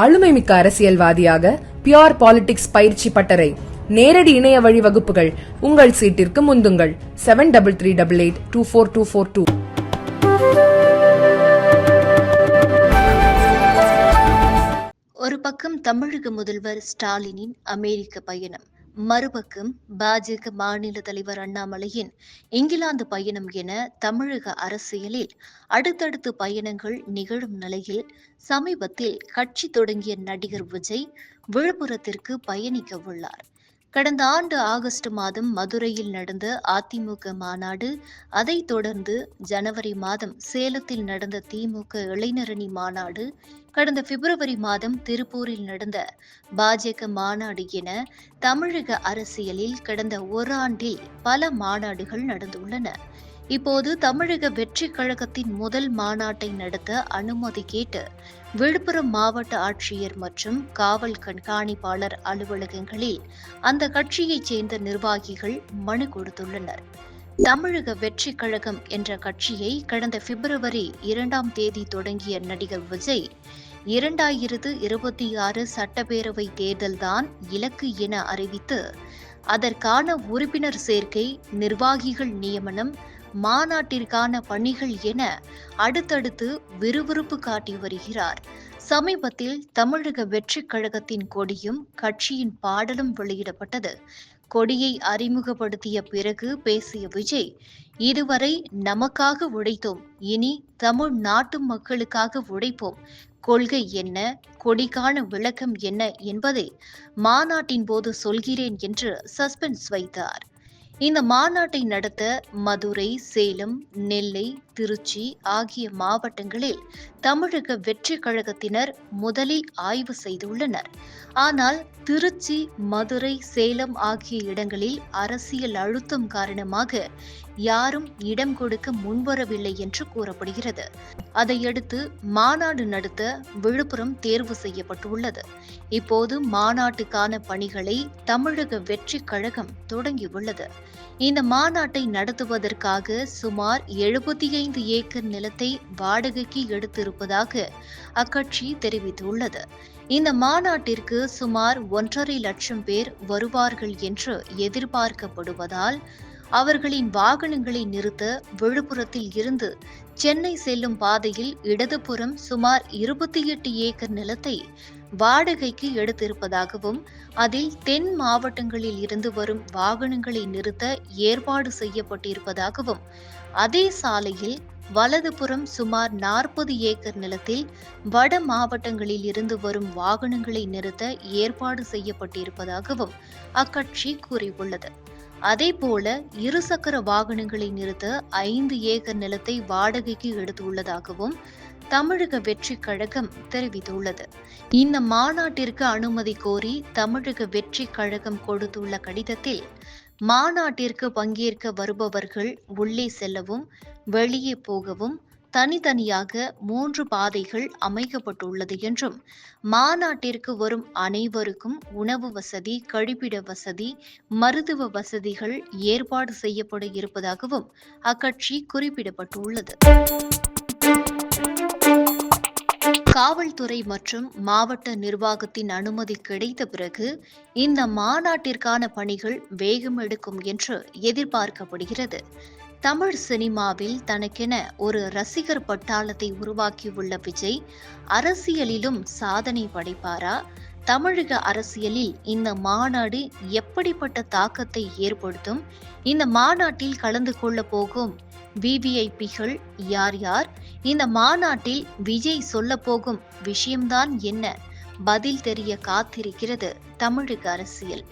ஆளுமை மிக்க அரசியல்வாதியாக பியோர் பாலிடிக்ஸ் பயிற்சி பட்டறை நேரடி இணைய வழி வகுப்புகள் உங்கள் சீட்டிற்கு முந்துங்கள். Seven double three double eight two four two four two ஒரு பக்கம் தமிழக முதல்வர் ஸ்டாலினின் அமெரிக்க பயணம். மறுபக்கம் பாஜக மாநில தலைவர் அண்ணாமலையின் இங்கிலாந்து பயணம் என தமிழக அரசியலில் அடுத்தடுத்து பயணங்கள் நிகழும் நிலையில் சமீபத்தில் கட்சி தொடங்கிய நடிகர் விஜய் விழுப்புரத்திற்கு பயணிக்க உள்ளார். கடந்த ஆண்டு ஆகஸ்ட் மாதம் மதுரையில் நடந்த அதிமுக மாநாடு அதைத் தொடர்ந்து ஜனவரி மாதம் சேலத்தில் நடந்த திமுக இளைஞரணி மாநாடு கடந்த பிப்ரவரி மாதம் திருப்பூரில் நடந்த பாஜக மாநாடு என தமிழக அரசியலில் கடந்த ஓராண்டில் பல மாநாடுகள் நடந்துள்ளன. இப்போது தமிழக வெற்றி கழகத்தின் முதல் மாநாட்டை நடத்த அனுமதி கேட்டு விழுப்புரம் மாவட்ட ஆட்சியர் மற்றும் காவல் கண்காணிப்பாளர் அலுவலகங்களில் அந்த கட்சியைச் சேர்ந்த நிர்வாகிகள் மனு கொடுத்துள்ளனர். தமிழக வெற்றி கழகம் என்ற கட்சியை கடந்த பிப்ரவரி இரண்டாம் தேதி தொடங்கிய நடிகர் விஜய் இரண்டாயிரத்து இருபத்தி ஆறு சட்டப்பேரவை தேர்தல்தான் இலக்கு என அறிவித்து அதற்கான உறுப்பினர் சேர்க்கை நிர்வாகிகள் நியமனம் மாநாட்டிற்கான பணிகள் என அடுத்தடுத்து விறுவிறுப்பு காட்டி வருகிறார். சமீபத்தில் தமிழக வெற்றி கழகத்தின் கொடியும் கட்சியின் பாடலும் வெளியிடப்பட்டது. கொடியை அறிமுகப்படுத்திய பிறகு பேசிய விஜய் இதுவரை நமக்காக உழைத்தோம் இனி தமிழ் நாட்டு மக்களுக்காக உழைப்போம். கொள்கை என்ன கொடிக்கான விளக்கம் என்ன என்பதை மாநாட்டின் போது சொல்கிறேன் என்று சஸ்பென்ஸ் வைத்தார். இந்த மாநாட்டை நடத்த மதுரை சேலம் நெல்லை திருச்சி ஆகிய மாவட்டங்களில் தமிழக வெற்றி கழகத்தினர் முதலில் ஆய்வு செய்துள்ளனர். ஆனால் திருச்சி மதுரை சேலம் ஆகிய இடங்களில் அரசியல் அழுத்தம் காரணமாக யாரும் இடம் கொடுக்க முன்வரவில்லை என்று கூறப்படுகிறது. அதையடுத்து மாநாடு நடத்த விழுப்புரம் தேர்வு செய்யப்பட்டுள்ளது. இப்போது மாநாட்டுக்கான பணிகளை தமிழக வெற்றி கழகம் தொடங்கியுள்ளது. இந்த மாநாட்டை நடத்துவதற்காக சுமார் எழுபத்தி ஐந்து ஏக்கர் நிலத்தை வாடகைக்கு எடுத்திருப்பதாக அக்கட்சி தெரிவித்துள்ளது. இந்த மாநாட்டிற்கு சுமார் ஒன்றரை லட்சம் பேர் வருவார்கள் என்று எதிர்பார்க்கப்படுவதால் அவர்களின் வாகனங்களை நிறுத்த விழுப்புரத்தில் இருந்து சென்னை செல்லும் பாதையில் இடதுபுறம் சுமார் இருபத்தி எட்டு ஏக்கர் நிலத்தை வாடகைக்கு எடுத்திருப்பதாகவும் அதில் தென் மாவட்டங்களில் இருந்து வரும் வாகனங்களை நிறுத்த ஏற்பாடு செய்யப்பட்டிருப்பதாகவும் அதே சாலையில் வலதுபுறம் சுமார் நாற்பது ஏக்கர் நிலத்தில் வட மாவட்டங்களில் இருந்து வரும் வாகனங்களை நிறுத்த ஏற்பாடு செய்யப்பட்டிருப்பதாகவும் அக்கட்சி கூறியுள்ளது. அதே போல இருசக்கர வாகனங்களை நிறுத்த ஐந்து ஏக்கர் நிலத்தை வாடகைக்கு எடுத்துள்ளதாகவும் தமிழக வெற்றி கழகம் தெரிவித்துள்ளது. இந்த மாநாட்டிற்கு அனுமதி கோரி தமிழக வெற்றி கழகம் கொடுத்துள்ள கடிதத்தில் மாநாட்டிற்கு பங்கேற்க வருபவர்கள் உள்ளே செல்லவும் வெளியே போகவும் தனித்தனியாக மூன்று பாதைகள் அமைக்கப்பட்டுள்ளது என்றும் மாநாட்டிற்கு வரும் அனைவருக்கும் உணவு வசதி கழிப்பிட வசதி மருத்துவ வசதிகள் ஏற்பாடு செய்யப்பட இருப்பதாகவும் அக்கட்சி குறிப்பிடப்பட்டுள்ளது. காவல்துறை மற்றும் மாவட்ட நிர்வாகத்தின் அனுமதி கிடைத்த பிறகு இந்த மாநாட்டிற்கான பணிகள் வேகம் எடுக்கும் என்று எதிர்பார்க்கப்படுகிறது. தமிழ் சினிமாவில் தனக்கென ஒரு ரசிகர் பட்டாளத்தை உருவாக்கியுள்ள விஜய் அரசியலிலும் சாதனை படைப்பாரா? தமிழக அரசியலில் இந்த மாநாடு எப்படிப்பட்ட தாக்கத்தை ஏற்படுத்தும்? இந்த மாநாட்டில் கலந்து கொள்ள போகும் விவிஐபிகள் யார் யார்? இந்த மாநாட்டில் விஜய் சொல்ல போகும் விஷயம்தான் என்ன? பதில் தெரிய காத்திருக்கிறது தமிழக அரசியல்.